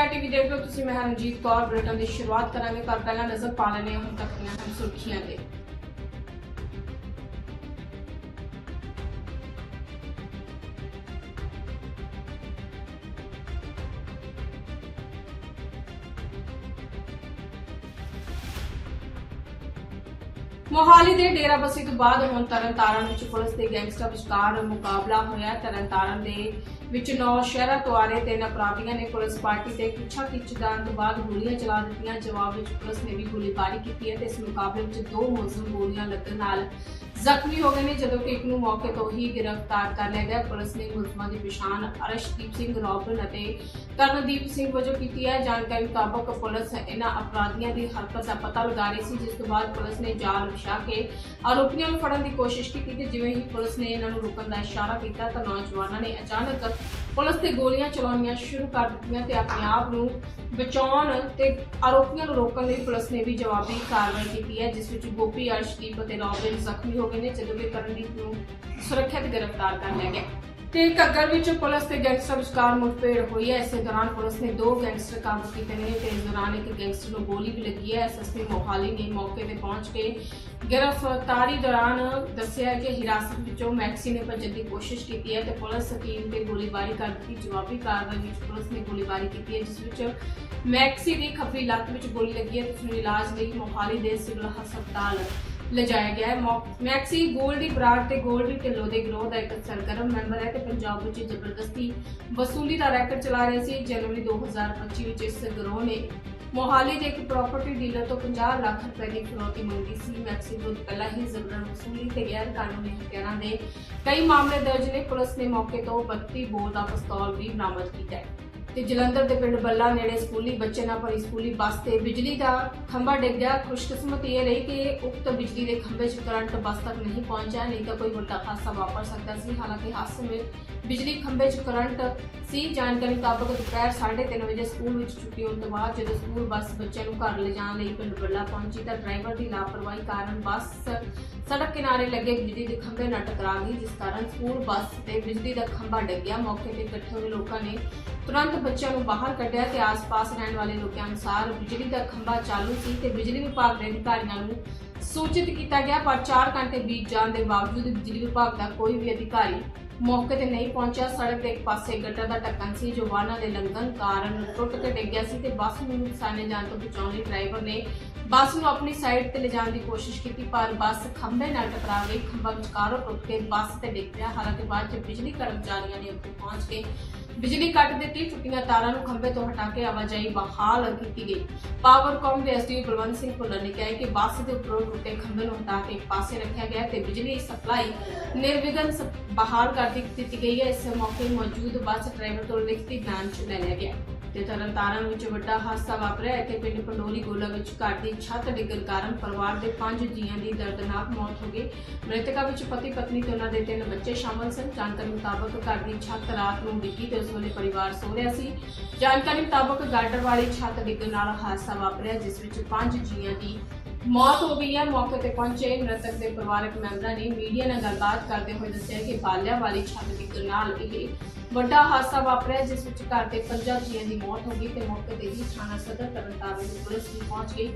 India TV ਦੇਖ ਲਓ ਤੁਸੀਂ ਮੈਂ ਹਾਂ ਕੌਰ ਬੁਲੇਟਿਨ ਦੀ ਸ਼ੁਰੂਆਤ ਕਰਾਂਗੇ, ਪਰ ਪਹਿਲਾਂ ਨਜ਼ਰ ਪਾ ਲੈਣੇ ਹੁਣ ਤੱਕ ਦੀਆਂ ਹਨ ਸੁਰਖੀਆਂ ਦੇ। ਮੋਹਾਲੀ ਦੇ ਡੇਰਾਬੱਸੀ ਤੋਂ ਬਾਅਦ ਹੁਣ ਤਰਨਤਾਰਨ ਵਿੱਚ ਪੁਲਿਸ ਤੇ ਗੈਂਗਸਟਰ ਵਿਚਕਾਰ ਮੁਕਾਬਲਾ ਹੋਇਆ। ਤਰਨਤਾਰਨ ਦੇ ਵਿੱਚ ਨੌ ਸ਼ਹਿਰਾਂ ਤੋਂ ਆ ਰਹੇ ਤਿੰਨ ਅਪਰਾਧੀਆਂ ਨੇ ਪੁਲਿਸ ਪਾਰਟੀ ਤੇ ਪਿੱਛਾ ਖਿੱਚ ਜਾਣ ਤੋਂ ਬਾਅਦ ਗੋਲੀਆਂ ਚਲਾ ਦਿੱਤੀਆਂ। ਜਵਾਬ ਵਿੱਚ ਪੁਲਿਸ ਨੇ ਵੀ ਗੋਲੀਬਾਰੀ ਕੀਤੀ ਹੈ ਤੇ ਇਸ ਮੁਕਾਬਲੇ ਵਿੱਚ ਦੋ ਮੁਲਜ਼ਮ ਗੋਲੀਆਂ ਲੱਗਣ ਨਾਲ ਜ਼ਖਮੀ ਹੋ ਗਏ ਨੇ ਜਦੋਂ ਕਿ ਇੱਕ ਨੂੰ ਮੌਕੇ ਤੋਂ ਹੀ ਗ੍ਰਿਫਤਾਰ ਕਰ ਲਿਆ ਗਿਆ। ਪੁਲਿਸ ਨੇ ਮੁਲਜ਼ਮਾਂ ਦੀ ਪਛਾਣ ਅਰਸ਼ਦੀਪ ਸਿੰਘ, ਰੋਬਨ ਅਤੇ ਕਰਨਦੀਪ ਸਿੰਘ ਵਜੋਂ ਕੀਤੀ ਹੈ। ਜਾਣਕਾਰੀ ਮੁਤਾਬਕ ਪੁਲਿਸ ਇਹਨਾਂ ਅਪਰਾਧੀਆਂ ਦੀ ਹਰਕਤ ਦਾ ਪਤਾ ਲਗਾ ਰਹੀ ਸੀ, ਜਿਸ ਤੋਂ ਬਾਅਦ ਪੁਲਿਸ ਨੇ ਜਾਲ ਵਿਛਾ ਕੇ ਆਰੋਪੀਆਂ ਨੂੰ ਫੜਨ ਦੀ ਕੋਸ਼ਿਸ਼ ਕੀਤੀ ਤੇ ਜਿਵੇਂ ਹੀ ਪੁਲਿਸ ਨੇ ਇਹਨਾਂ ਨੂੰ ਰੁਕਣ ਦਾ ਇਸ਼ਾਰਾ ਕੀਤਾ ਤਾਂ ਨੌਜਵਾਨਾਂ ਨੇ ਅਚਾਨਕ ਪੁਲਿਸ ਤੇ ਗੋਲੀਆਂ ਚਲਾਉਣੀਆਂ ਸ਼ੁਰੂ ਕਰ ਦਿੱਤੀਆਂ ਤੇ ਆਪਣੇ ਆਪ ਨੂੰ ਬਚਾਉਣ ਤੇ ਆਰੋਪੀਆਂ ਨੂੰ ਰੋਕਣ ਲਈ ਪੁਲਿਸ ਨੇ ਵੀ ਜਵਾਬੀ ਕਾਰਵਾਈ ਕੀਤੀ ਹੈ, ਜਿਸ ਵਿੱਚ ਗੋਪੀ ਅਰਸ਼ਦੀਪ ਅਤੇ ਰੋਬਿਨ ਜ਼ਖਮੀ ਹੋ ਗਏ ਨੇ, ਜਦੋਂ ਕਿ ਕਰਨਦੀਪ ਨੂੰ ਸੁਰੱਖਿਅਤ ਗ੍ਰਿਫਤਾਰ ਕਰ ਲਿਆ ਗਿਆ। ਤੇ ਘੱਗਰ ਵਿੱਚ ਪੁਲਿਸ ਤੇ ਗੈਂਗਸਟਰ ਵਿਚਕਾਰ ਮੁਠਭੇੜ ਹੋਈ ਹੈ। ਇਸੇ ਦੌਰਾਨ ਪੁਲਿਸ ਨੇ ਦੋ ਗੈਂਗਸਟਰ ਕਾਬੂ ਕੀਤੇ ਨੇ ਤੇ ਇਸ ਦੌਰਾਨ ਇੱਕ ਗੈਂਗਸਟਰ ਨੂੰ ਗੋਲੀ ਵੀ ਲੱਗੀ ਹੈ। ਐਸਐਸਪੀ ਮੋਹਾਲੀ ਨੇ ਮੌਕੇ ਤੇ ਪਹੁੰਚ ਕੇ ਗ੍ਰਿਫਤਾਰੀ ਦੌਰਾਨ ਦੱਸਿਆ ਕਿ ਹਿਰਾਸਤ ਵਿੱਚੋਂ ਮੈਕਸੀ ਨੇ ਭੱਜਣ ਦੀ ਕੋਸ਼ਿਸ਼ ਕੀਤੀ ਹੈ ਤੇ ਪੁਲਿਸ ਟੀਮ ਤੇ ਗੋਲੀਬਾਰੀ ਕਰ ਦਿੱਤੀ ਜਵਾਬੀ ਕਾਰਵਾਈ ਵਿੱਚ ਪੁਲਿਸ ਨੇ ਗੋਲੀਬਾਰੀ ਕੀਤੀ ਹੈ, ਜਿਸ ਵਿੱਚ ਮੈਕਸੀ ਦੀ ਖੱਬੀ ਲੱਤ ਵਿੱਚ ਗੋਲੀ ਲੱਗੀ ਹੈ। ਤੇ ਉਸ ਨੂੰ ਇਲਾਜ ਲਈ ਮੋਹਾਲੀ ਦੇ ਸਿਵਲ ਹਸਪਤਾਲ ਲਿਜਾਇਆ ਗਿਆ ਹੈ। ਮੌ- ਮੈਕਸੀ ਗੋਲਡੀ ਬਰਾੜ ਤੇ ਗੋਲਡੀ ਢਿੱਲੋਂ ਦੇ ਗਰੋਹ ਦਾ ਇੱਕ ਸਰਗਰਮ ਮੈਂਬਰ ਹੈ ਤੇ ਪੰਜਾਬ ਵਿੱਚ ਜ਼ਬਰਦਸਤੀ ਵਸੂਲੀ ਦਾ ਰੈਕਟ ਚਲਾ ਰਿਹਾ ਸੀ। ਜਨਵਰੀ 2025 ਵਿੱਚ ਇਸ ਗਰੋਹ ਨੇ ਮੋਹਾਲੀ ਦੇ ਇੱਕ ਪ੍ਰਾਪਰਟੀ ਡੀਲਰ ਤੋਂ 50 ਲੱਖ ਰੁਪਏ ਦੀ ਫਿਰੌਤੀ ਮੰਗੀ ਸੀ। ਮੈਕਸੀ ਵਿਰੁੱਧ ਪਹਿਲਾਂ ਹੀ ਜ਼ਬਰਨ ਵਸੂਲੀ ਤੇ ਗੈਰ ਕਾਨੂੰਨੀ ਹਥਿਆਰਾਂ ਦੇ ਕਈ ਮਾਮਲੇ ਦਰਜ ਨੇ। ਪੁਲਿਸ ਨੇ ਮੌਕੇ ਤੋਂ 32 ਬੋਰ ਦਾ ਪਿਸਤੌਲ ਵੀ ਬਰਾਮਦ ਕੀਤਾ ਹੈ। ਤੇ ਜਲੰਧਰ ਦੇ ਪਿੰਡ ਬੱਲਾ ਨੇੜੇ ਸਕੂਲੀ ਬੱਚੇ ਨਾਲ ਭਰੀ ਸਕੂਲੀ ਬੱਸ ਤੇ ਬਿਜਲੀ ਦਾ ਖੰਭਾ ਡਿੱਗ ਗਿਆ। ਖੁਸ਼ਕਿਸਮਤ ਇਹ ਰਹੀ ਕਿ ਉਕਤ ਬਿਜਲੀ ਦੇ ਖੰਭੇ 'ਚ ਕਰੰਟ ਬੱਸ ਤੱਕ ਨਹੀਂ ਪਹੁੰਚਿਆ, ਨਹੀਂ ਤਾਂ ਕੋਈ ਵੱਡਾ ਹਾਦਸਾ ਵਾਪਰ ਸਕਦਾ ਸੀ। ਹਾਲਾਂਕਿ ਹਾਦਸੇ ਵਿੱਚ ਬਿਜਲੀ ਖੰਭੇ 'ਚ ਕਰੰਟ ਸੀ। ਜਾਣਕਾਰੀ ਮੁਤਾਬਕ ਦੁਪਹਿਰ 3:30 ਵਜੇ ਸਕੂਲ ਵਿੱਚ ਛੁੱਟੀ ਹੋਣ ਤੋਂ ਬਾਅਦ ਜਦੋਂ ਸਕੂਲ ਬੱਸ ਬੱਚਿਆਂ ਨੂੰ ਘਰ ਲਿਜਾਣ ਲਈ ਪਿੰਡ ਬੱਲਾ ਪਹੁੰਚੀ ਤਾਂ ਡਰਾਈਵਰ ਦੀ ਲਾਪਰਵਾਹੀ ਕਾਰਨ ਬੱਸ ਸੜਕ ਕਿਨਾਰੇ ਲੱਗੇ ਬਿਜਲੀ ਦੇ ਖੰਭੇ ਨਾਲ ਟਕਰਾ ਗਈ, ਜਿਸ ਕਾਰਨ ਸਕੂਲ ਬੱਸ ਤੇ ਬਿਜਲੀ ਦਾ ਖੰਭਾ ਡਿੱਗ ਗਿਆ ਮੌਕੇ ਤੇ ਇਕੱਠੇ ਹੋਏ ਲੋਕਾਂ ਨੇ ਤੁਰੰਤ ਬੱਚਿਆਂ ਨੂੰ ਬਾਹਰ ਕੱਢਿਆ ਤੇ ਆਸ-ਪਾਸ ਰਹਿਣ ਵਾਲੇ ਲੋਕਾਂ ਅਨੁਸਾਰ ਬਿਜਲੀ ਦਾ ਖੰਭਾ ਚਾਲੂ ਸੀ ਤੇ ਬਿਜਲੀ ਵਿਭਾਗ ਦੇ ਅਧਿਕਾਰੀਆਂ ਨੂੰ ਸੂਚਿਤ ਕੀਤਾ ਗਿਆ, ਪਰ 4 ਘੰਟੇ ਬੀਤ ਜਾਣ ਦੇ ਬਾਵਜੂਦ ਬਿਜਲੀ ਵਿਭਾਗ ਦਾ ਕੋਈ ਵੀ ਅਧਿਕਾਰੀ ਮੌਕੇ ਤੇ ਨਹੀਂ ਪਹੁੰਚਿਆ। ਸੜਕ ਦੇ ਇੱਕ ਪਾਸੇ ਗੱਟਰ ਦਾ ਢੱਕਣ ਸੀ, ਜੋ ਵਾਹਨਾਂ ਦੇ ਲੰਘਣ ਕਾਰਨ ਟੁੱਟ ਕੇ ਡਿੱਗ ਗਿਆ ਸੀ ਤੇ ਬੱਸ ਨੂੰ ਨੁਕਸਾਨੇ ਜਾਣ ਤੋਂ ਬਚਾਉਣ ਲਈ ਡਰਾਈਵਰ ਨੇ ਬੱਸ ਨੂੰ ਆਪਣੀ ਸਾਈਡ ਤੇ ਲਿਜਾਣ ਦੀ ਕੋਸ਼ਿਸ਼ ਕੀਤੀ, ਪਰ ਬੱਸ ਖੰਭੇ ਨਾਲ ਟਕਰਾ ਗਈ। ਖੰਭਾ ਵਿਚਕਾਰੋਂ ਟੁੱਟ ਕੇ ਬੱਸ ਤੇ ਡਿੱਗ ਪਿਆ। ਹਾਲਾਂਕਿ ਬਾਅਦ ਚ ਬਿਜਲੀ ਕਰਮਚਾਰੀਆਂ ਨੇ ਉੱਥੇ ਪਹੁੰਚ ਕੇ ਬਿਜਲੀ ਕੱਟ ਦਿੱਤੀ ਟੁੱਟੀਆਂ ਤਾਰਾਂ ਨੂੰ ਖੰਭੇ ਤੋਂ ਹਟਾ ਕੇ ਆਵਾਜਾਈ ਬਹਾਲ ਕੀਤੀ ਗਈ। ਪਾਵਰਕਾਮ ਦੇ ਐਸਡੀਓ ਬਲਵੰਤ ਸਿੰਘ ਭੁੱਲਰ ਨੇ ਕਿਹਾ ਕਿ ਬੱਸ ਦੇ ਉੱਪਰੋਂ ਟੁੱਟੇ ਖੰਭੇ ਨੂੰ ਹਟਾ ਕੇ ਪਾਸੇ ਰੱਖਿਆ ਗਿਆ ਤੇ ਬਿਜਲੀ ਸਪਲਾਈ ਨਿਰਵਿਘਨ ਸ- ਬਹਾਲ ਕਰ ਦਿੱਤੀ ਗਈ ਹੈ। ਇਸ ਮੌਕੇ ਮੌਜੂਦ ਬੱਸ ਡਰਾਈਵਰ ਤੋਂ ਲਿਖਤੀ ਬਿਆਨ ਚ ਲੈ ਲਿਆ ਗਿਆ। ਤੇ ਤਰਨਤਾਰਨ ਵਿੱਚ ਵੱਡਾ ਹਾਦਸਾ ਵਾਪਰਿਆ ਹੈ ਕਿ ਪਿੰਡ ਪੰਡੋਰੀ ਗੋਲਾ ਵਿੱਚ ਘਰ ਦੀ ਛੱਤ ਡਿੱਗਣ ਕਾਰਨ ਪਰਿਵਾਰ ਦੇ ਪੰਜ ਜੀਆਂ ਦੀ ਦਰਦਨਾਕ ਮੌਤ ਹੋ ਗਈ। ਮ੍ਰਿਤਕਾਂ ਵਿੱਚ ਪਤੀ ਪਤਨੀ ਤੇ ਉਹਨਾਂ ਦੇ ਤਿੰਨ ਬੱਚੇ ਸ਼ਾਮਲ ਸਨ। ਜਾਣਕਾਰੀ ਮੁਤਾਬਕ ਘਰ ਦੀ ਛੱਤ ਰਾਤ ਨੂੰ ਡਿੱਗੀ ਤੇ ਉਸ ਵੇਲੇ ਪਰਿਵਾਰ ਸੋ ਰਿਹਾ ਸੀ। ਜਾਣਕਾਰੀ ਮੁਤਾਬਕ ਗਾਰਡਰ ਵਾਲੀ ਛੱਤ ਡਿੱਗਣ ਨਾਲ ਹਾਦਸਾ ਵਾਪਰਿਆ, ਜਿਸ ਵਿੱਚ ਪੰਜ ਜੀਆਂ ਦੀ ਮੌਤ ਹੋ ਗਈ ਹੈ। ਮੌਕੇ ਤੇ ਪਹੁੰਚੇ ਮ੍ਰਿਤਕ ਦੇ ਪਰਿਵਾਰਕ ਮੈਂਬਰਾਂ ਨੇ ਮੀਡੀਆ ਨਾਲ ਗੱਲਬਾਤ ਕਰਦੇ ਹੋਏ ਦੱਸਿਆ ਕਿ ਬਾਲਿਆ ਵਾਲੀ ਛੱਤ ਡਿੱਗਣ ਨਾਲ ਇਹ ਵੱਡਾ ਹਾਦਸਾ ਵਾਪਰਿਆ, ਜਿਸ ਵਿੱਚ ਘਰ ਦੇ ਪੰਜਾਂ ਜੀਆਂ ਦੀ ਮੌਤ ਹੋ ਗਈ ਤੇ ਮੌਕੇ ਤੇ ਹੀ ਥਾਣਾ ਸਦਰ ਤਰਨਤਾਰਨ ਦੀ ਪੁਲਿਸ ਵੀ ਪਹੁੰਚ ਗਈ,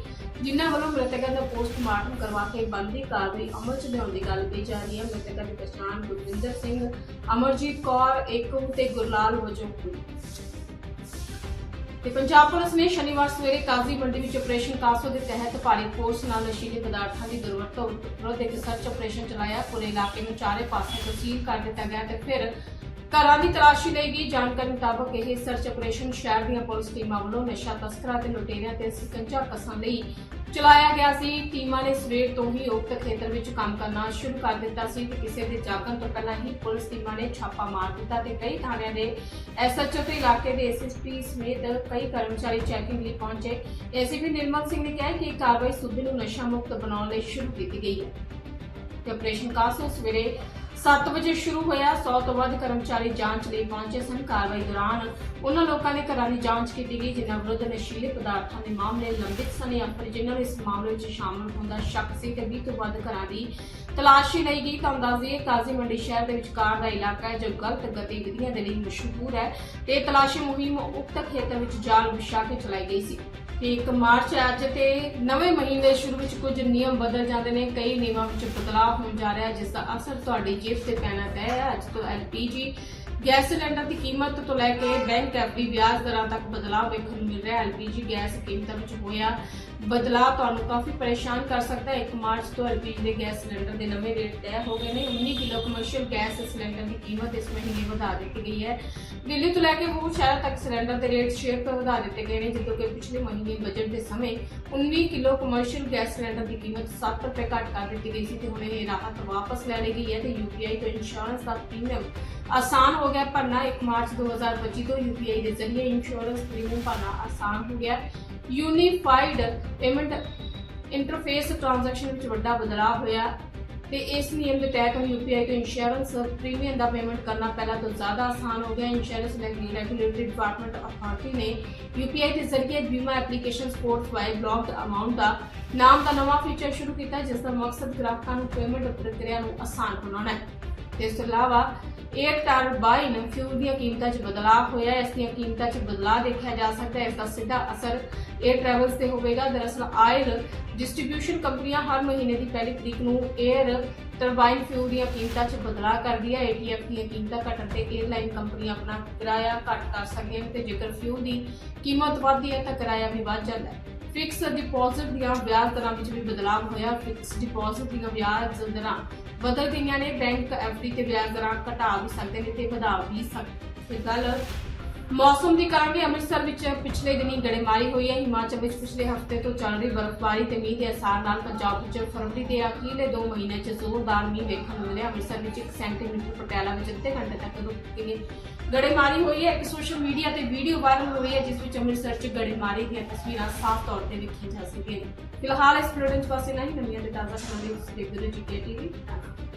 ਜਿਨ੍ਹਾਂ ਵੱਲੋਂ ਮ੍ਰਿਤਕਾਂ ਦਾ ਪੋਸਟਮਾਰਟਮ ਕਰਵਾ ਕੇ ਬਣਦੀ ਕਾਰਵਾਈ ਅਮਲ 'ਚ ਲਿਆਉਣ ਦੀ ਗੱਲ ਕਹੀ ਜਾ ਰਹੀ ਹੈ। ਮ੍ਰਿਤਕਾਂ ਦੀ ਪਛਾਣ ਗੁਰਵਿੰਦਰ ਸਿੰਘ, ਅਮਰਜੀਤ ਕੌਰ, ਏਕੂ ਤੇ ਗੁਰਲਾਲ ਵਜੋਂ ਹੋਈ। ਤੇ ਪੰਜਾਬ ਪੁਲਿਸ ਨੇ ਸ਼ਨੀਵਾਰ ਸਵੇਰੇ ਕਾਜ਼ੀ ਮੰਡੀ ਵਿੱਚ ਆਪਰੇਸ਼ਨ ਕਾਸੋ ਦੇ ਤਹਿਤ ਭਾਰੀ ਫੋਰਸ ਨਾਲ ਨਸ਼ੀਲੇ ਪਦਾਰਥਾਂ ਦੀ ਦੁਰਵਰਤੋਂ ਵਿਰੁੱਧ ਇੱਕ ਸਰਚ ਆਪਰੇਸ਼ਨ ਚਲਾਇਆ। ਪੂਰੇ ਇਲਾਕੇ ਨੂੰ ਚਾਰੇ ਪਾਸੇ ਤੋਂ ਸੀਲ ਕਰ ਦਿੱਤਾ ਗਿਆ ਤੇ ਫਿਰ ਘਰਾਂ ਦੀ ਤਲਾਸ਼ੀ ਲਈ ਗਈ ਜਾਣਕਾਰੀ ਮੁਤਾਬਕ ਇਹ ਸਰਚ ਆਪਰੇਸ਼ਨ ਸ਼ਹਿਰ ਦੀਆਂ ਪੁਲਿਸ ਟੀਮਾਂ ਵੱਲੋਂ ਨਸ਼ਾ ਤਸਕਰਾਂ ਤੇ ਲੁਟੇਰਿਆਂ ਤੇ ਸਿਕੰਜਾ ਕਸਣ ਲਈ ਚਲਾਇਆ ਗਿਆ ਸੀ। ਟੀਮਾਂ ਨੇ ਸਵੇਰ ਤੋਂ ਹੀ ਉਕਤ ਖੇਤਰ ਵਿੱਚ ਕੰਮ ਕਰਨਾ ਸ਼ੁਰੂ ਕਰ ਦਿੱਤਾ ਸੀ ਤੇ ਕਿਸੇ ਦੇ ਜਾਗਣ ਤੋਂ ਪਹਿਲਾਂ ਹੀ ਪੁਲਿਸ ਟੀਮਾਂ ਨੇ ਛਾਪਾ ਮਾਰ ਦਿੱਤਾ ਤੇ ਕਈ ਥਾਣਿਆਂ ਦੇ ਐਸਐਚਓ ਤੇ ਇਲਾਕੇ ਦੇ ਐਸਐਸਪੀ ਸਮੇਤ ਕਈ ਕਰਮਚਾਰੀ ਚੈਕਿੰਗ ਲਈ ਪਹੁੰਚੇ। ਐਸਪੀ ਨਿਰਮਲ ਸਿੰਘ ਨੇ ਕਿਹਾ ਕਿ ਇਹ ਕਾਰਵਾਈ ਸੂਬੇ ਨੂੰ ਨਸ਼ਾ ਮੁਕਤ ਬਣਾਉਣ ਲਈ ਸ਼ੁਰੂ ਕੀਤੀ ਗਈ ਹੈ। ਤੇ ਆਪਰੇਸ਼ਨ ਕਾਸੋ ਸਵੇਰੇ 7 ਵਜੇ ਸ਼ੁਰੂ ਹੋਇਆ 100 ਤੋਂ ਵੱਧ ਕਰਮਚਾਰੀ ਜਾਂਚ ਲਈ ਪਹੁੰਚੇ ਸਨ। ਕਾਰਵਾਈ ਦੌਰਾਨ ਉਹਨਾਂ ਲੋਕਾਂ ਦੇ ਘਰਾਂ ਦੀ ਜਾਂਚ ਕੀਤੀ ਗਈ, ਜਿਨ੍ਹਾਂ ਵਿਰੁੱਧ ਨਸ਼ੀਲੇ ਪਦਾਰਥਾਂ ਦੇ ਮਾਮਲੇ ਲੰਬਿਤ ਸਨ। ਜਾਂ ਜਿਨ੍ਹਾਂ ਨੂੰ ਇਸ ਮਾਮਲੇ ਵਿੱਚ ਸ਼ਾਮਲ ਹੋਣ ਦਾ ਸ਼ੱਕ ਸੀ ਤੇ 20 ਤੋਂ ਵੱਧ ਘਰਾਂ ਦੀ ਤਲਾਸ਼ੀ ਲਈ ਗਈ, ਤਾਂ ਅੰਦਾਜ਼ੇ ਕਾਜ਼ੀ ਮੰਡੀ ਸ਼ਹਿਰ ਦੇ ਵਿਚਕਾਰ ਦਾ ਇਲਾਕਾ ਹੈ, ਜੋ ਗਲਤ ਗਤੀਵਿਧੀਆਂ ਦੇ ਲਈ ਮਸ਼ਹੂਰ ਹੈ ਤੇ ਤਲਾਸ਼ੀ ਮੁਹਿੰਮ ਉਕਤ ਖੇਤਰ ਵਿੱਚ ਜਾਲ ਵਿਛਾ ਕੇ ਚਲਾਈ ਗਈ ਸੀ। ਤੇ 1 ਮਾਰਚ ਅੱਜ ਤੇ ਨਵੇਂ ਮਹੀਨੇ ਦੇ ਸ਼ੁਰੂ ਵਿੱਚ ਕੁਝ ਨਿਯਮ ਬਦਲ ਜਾਂਦੇ ਨੇ, ਕਈ ਨਿਯਮਾਂ ਵਿੱਚ ਬਦਲਾਅ ਹੋਣ ਜਾ ਰਿਹਾ ਜਿਸ ਦਾ ਅਸਰ ਤੁਹਾਡੀ ਜੇਬ ਤੇ ਪੈਣਾ ਤੈਅ ਹੈ ਅੱਜ ਤੋਂ ਐਲਪੀਜੀ ਗੈਸ ਸਿਲੰਡਰ ਦੀ ਕੀਮਤ ਤੋਂ ਲੈ ਕੇ ਬੈਂਕ ਐਫਡੀ ਵਿਆਜ ਦਰਾਂ ਤੱਕ ਬਦਲਾਅ ਵੇਖਣ ਨੂੰ ਮਿਲ ਰਿਹਾ। ਹੈ ਐਲਪੀਜੀ ਗੈਸ ਕੀਮਤਾਂ ਵਿੱਚ ਹੋਇਆ ਬਦਲਾਅ ਤੁਹਾਨੂੰ ਕਾਫੀ ਪਰੇਸ਼ਾਨ ਕਰ ਸਕਦਾ ਹੈ। 1 ਮਾਰਚ ਤੋਂ ਐਲਪੀਜੀ ਦੇ ਗੈਸ ਸਿਲੰਡਰ ਦੇ ਨਵੇਂ ਰੇਟ ਤੈਅ ਹੋ ਗਏ ਨੇ। 19 ਕਿਲੋ ਕਮਰਸ਼ੀਅਲ ਗੈਸ ਸਿਲੰਡਰ ਦੀ ਕੀਮਤ ਇਸ ਮਹੀਨੇ ਵਧਾ ਦਿੱਤੀ ਗਈ ਹੈ। ਦਿੱਲੀ ਤੋਂ ਲੈ ਕੇ ਹੋਰ ਸ਼ਹਿਰ ਤੱਕ ਸਿਲੰਡਰ ਦੇ ਰੇਟ 6 ਰੁਪਏ ਵਧਾ ਦਿੱਤੇ ਗਏ ਨੇ, ਜਦੋਂ ਕਿ ਪਿਛਲੇ ਮਹੀਨੇ ਬਜਟ ਦੇ ਸਮੇਂ 19 ਕਿਲੋ ਕਮਰਸ਼ੀਅਲ ਗੈਸ ਸਿਲੰਡਰ ਦੀ ਕੀਮਤ 7 ਰੁਪਏ ਘੱਟ ਕਰ ਦਿੱਤੀ ਗਈ ਸੀ ਤੇ ਹੁਣ ਇਹ ਰਾਹਤ ਵਾਪਸ ਲੈ ਲਈ ਗਈ ਹੈ ਤੇ ਯੂਪੀਆਈ ਤੋਂ ਇੰਸ਼ੋਰੈਂਸ ਦਾ ਪ੍ਰੀਮੀਅਮ ਆਸਾਨ ਹੋ ਗਿਆ ਭਰਨਾ 1 ਮਾਰਚ 2025 ਤੋਂ ਯੂਪੀਆਈ ਦੇ ਜ਼ਰੀਏ ਇੰਸ਼ੋਰੈਂਸ ਪ੍ਰੀਮੀਅਮ ਭਰਨਾ ਆਸਾਨ ਹੋ ਗਿਆ ਯੂਨੀਫਾਈਡ ਪੇਮੈਂਟ ਇੰਟਰਫੇਸ ਟ੍ਰਾਂਜੈਕਸ਼ਨ ਵਿੱਚ ਵੱਡਾ ਬਦਲਾਅ ਹੋਇਆ ਤੇ ਇਸ ਨਿਯਮ ਦੇ ਤਹਿਤ ਹੁਣ ਯੂਪੀਆਈ ਤੋਂ ਇੰਸ਼ੋਰੈਂਸ ਪ੍ਰੀਮੀਅਮ ਦਾ ਪੇਮੈਂਟ ਕਰਨਾ ਪਹਿਲਾਂ ਤੋਂ ਜ਼ਿਆਦਾ ਆਸਾਨ ਹੋ ਗਿਆ। ਇੰਸ਼ੋਰੈਂਸ ਰੈਗੂਲੇਟਰੀ ਡਿਪਾਰਟਮੈਂਟ ਅਥਾਰਟੀ ਨੇ ਯੂਪੀਆਈ ਦੇ ਜ਼ਰੀਏ ਬੀਮਾ application support by blocked amount ਦਾ ਨਾਮ ਦਾ ਨਵਾਂ ਫੀਚਰ ਸ਼ੁਰੂ ਕੀਤਾ, ਜਿਸ ਦਾ ਮਕਸਦ ਗ੍ਰਾਹਕਾਂ ਨੂੰ ਪੇਮੈਂਟ ਪ੍ਰਕਿਰਿਆ ਨੂੰ ਆਸਾਨ ਬਣਾਉਣਾ ਹੈ। ਤੇ ਇਸ ਤੋਂ ਇਲਾਵਾ 1.22 ਫਿਊਲ ਦੀਆਂ ਕੀਮਤਾਂ 'ਚ ਬਦਲਾਅ ਹੋਇਆ ਇਸ ਦੀਆਂ ਕੀਮਤਾਂ 'ਚ ਬਦਲਾਅ ਦੇਖਿਆ ਜਾ ਸਕਦਾ ਹੈ। ਇਸ ਦਾ ਸਿੱਧਾ ਅਸਰ ਏਅਰ ਟਰੈਵਲਸ ਤੇ ਹੋਵੇਗਾ। ਦਰਅਸਲ ਆਇਲ ਡਿਸਟ੍ਰੀਬਿਊਸ਼ਨ ਕੰਪਨੀਆਂ ਹਰ ਮਹੀਨੇ ਦੀ ਪਹਿਲੀ ਤਰੀਕ ਨੂੰ ਏਅਰ ਟਰਬਾਈਨ ਫਿਊਲ ਦੀਆਂ ਕੀਮਤਾਂ 'ਚ ਬਦਲਾਅ ਕਰਦੀ ਹੈ। ਏਟੀਐਫ ਦੀਆਂ ਕੀਮਤਾਂ ਘਟਣ ਤੇ ਏਅਰਲਾਈਨ ਕੰਪਨੀਆਂ ਆਪਣਾ ਕਿਰਾਇਆ ਘੱਟ ਕਰ ਸਕਦੀਆਂ ਤੇ ਜੇਕਰ ਫਿਊਲ ਦੀ ਕੀਮਤ ਵੱਧਦੀ ਹੈ ਤਾਂ ਕਿਰਾਇਆ ਵੀ ਵੱਧ ਜਾਂਦਾ ਹੈ। ਫਿਕਸ ਡਿਪੋਜ਼ਿਟ ਦੀਆਂ ਵਿਆਜ ਦਰਾਂ ਵਿੱਚ ਵੀ ਬਦਲਾਅ ਹੋਇਆ। ਫਿਕਸ ਡਿਪੋਜ਼ਿਟ ਦੀਆਂ ਵਿਆਜ ਦਰਾਂ ਬਦਲ ਗਈਆਂ ਨੇ। ਬੈਂਕ ਐਫਡੀ ਤੇ ਵਿਆਜ ਦਰਾਂ ਘਟਾ ਵੀ ਸਕਦੇ ਨੇ ਤੇ ਵਧਾ ਵੀ ਸਕਦੇ ਗੱਲ ਮੌਸਮ ਦੀ ਕਰਾਂਗੇ ਅੰਮ੍ਰਿਤਸਰ ਵਿੱਚ ਪਿਛਲੇ ਦਿਨੀ ਗੜੇਮਾਰੀ ਹੋਈ ਹੈ। ਹਿਮਾਚਲ ਵਿੱਚ ਪਿਛਲੇ ਹਫ਼ਤੇ ਤੋਂ ਚੱਲ ਰਹੀ ਬਰਫ਼ਬਾਰੀ ਤੇ ਮੀਂਹ ਦੇ ਅਸਰ ਨਾਲ ਪੰਜਾਬ ਵਿੱਚ ਫਰਵਰੀ ਦੇ ਅਖੀਰਲੇ 2 ਮਹੀਨਿਆਂ 'ਚ ਜ਼ੋਰਦਾਰ ਮੀਂਹ ਵੇਖਣ ਨੂੰ ਮਿਲਿਆ। ਅੰਮ੍ਰਿਤਸਰ ਵਿੱਚ 1 ਸੈਂਟੀਮੀਟਰ ਪਟਿਆਲਾ ਵਿੱਚ ਅੱਧੇ ਘੰਟੇ ਤੱਕ ਰੁਕ ਕੇ ਗੜੇਮਾਰੀ ਹੋਈ ਹੈ। ਇੱਕ ਸੋਸ਼ਲ ਮੀਡੀਆ ਤੇ ਵੀਡੀਓ ਵਾਇਰਲ ਹੋਈ ਹੈ, ਜਿਸ ਵਿੱਚ ਅੰਮ੍ਰਿਤਸਰ 'ਚ ਗੜੇਮਾਰੀ ਦੀਆਂ ਤਸਵੀਰਾਂ ਸਾਫ਼ ਤੌਰ ਤੇ ਵੇਖੀਆਂ ਜਾ ਸਕਦੀਆਂ ਨੇ। ਫਿਲਹਾਲ ਇਸ ਬੁਲੇਟਿਨ ਪਾਸੇ ਨਹੀਂ ਨਵੀਆਂ ਤੇ ਤਾਜ਼ਾ ਖਬਰਾਂ ਲਈ ਤੁਸੀਂ ਦੇਖਦੇ ਰਹੋ ਜੀ ਟੀਵੀ